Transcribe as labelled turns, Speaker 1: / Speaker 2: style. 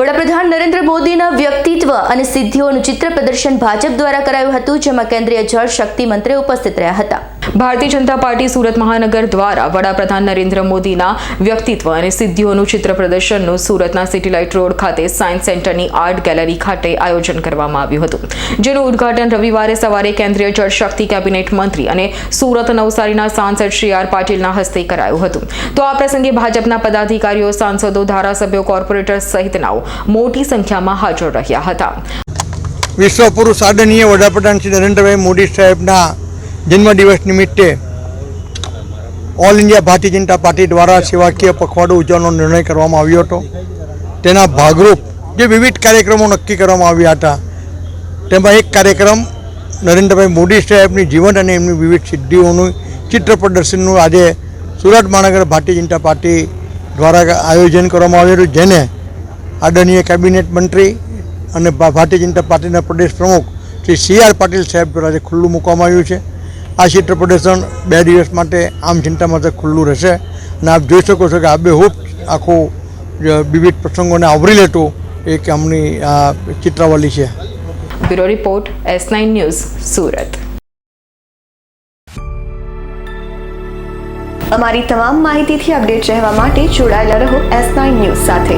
Speaker 1: વડાપ્રધાન નરેન્દ્ર મોદીના વ્યક્તિત્વ અને સિદ્ધિઓનું ચિત્ર પ્રદર્શન ભાજપ દ્વારા કરાયું હતું, જેમાં કેન્દ્રીય જળ શક્તિ મંત્રી ઉપસ્થિત રહ્યા હતા.
Speaker 2: ભારતીય જનતા પાર્ટી સુરત મહાનગર દ્વારા વડાપ્રધાન નરેન્દ્ર મોદીના વ્યક્તિત્વ અને સિદ્ધિઓનું ચિત્ર પ્રદર્શનનું સુરતના સિટીલાઇટ રોડ ખાતે સાયન્સ સેન્ટરની આર્ટ ગેલેરી ખાતે આયોજન કરવામાં આવ્યું હતું. જેનું ઉદ્ઘાટન રવિવારે સવારે કેન્દ્રીય જળશક્તિ કેબિનેટ મંત્રી અને સુરત નવસારીના સાંસદ શ્રી આર પાટીલના હસ્તે કરાયું હતું. તો આ પ્રસંગે ભાજપના પદાધિકારીઓ, સાંસદો, ધારાસભ્યો કોર્પોરેટર સહિતનાઓ મોટી સંખ્યામાં હાજર રહ્યા હતા.
Speaker 3: વિશ્વ પુરુષ આદરણીય વડાપ્રધાન શ્રી નરેન્દ્રભાઈ મોદી સાહેબના જન્મદિવસ નિમિત્તે all India Bharatiya Janata party દ્વારા સેવાકીય પખવાડો ઉજવવાનો નિર્ણય કરવામાં આવ્યો હતો. તેના ભાગરૂપ જે વિવિધ કાર્યક્રમો નક્કી કરવામાં આવ્યા હતા, તેમાં એક કાર્યક્રમ નરેન્દ્રભાઈ મોદી સાહેબની જીવન અને એમની વિવિધ સિદ્ધિઓનું ચિત્ર પ્રદર્શનનું આજે સુરત મહાનગર ભારતીય જનતા પાર્ટી દ્વારા આયોજન કરવામાં આવ્યું હતું, જેને આદરણીય કેબિનેટ મંત્રી અને ભારતીય જનતા પાર્ટીના પ્રદેશ પ્રમુખ શ્રી સી આર પાટીલ સાહેબ દ્વારા આજે ખુલ્લું મૂકવામાં આવ્યું છે. આ ચિત્ર પ્રદર્શન બે દિવસ માટે આમ જનતા માટે ખુલ્લું રહેશે. અને આપ જોઈ શકો છો કે આબેહૂબ આખું વિવિધ પ્રસંગોને આવરી લેતું એક આમની આ ચિત્રાવલી છે.
Speaker 2: Bureau report S nine news Surat.
Speaker 4: અમારી તમામ માહિતીથી અપડેટ રહેવા માટે જોડાયેલા રહો એસ નાઇન ન્યૂઝ સાથે.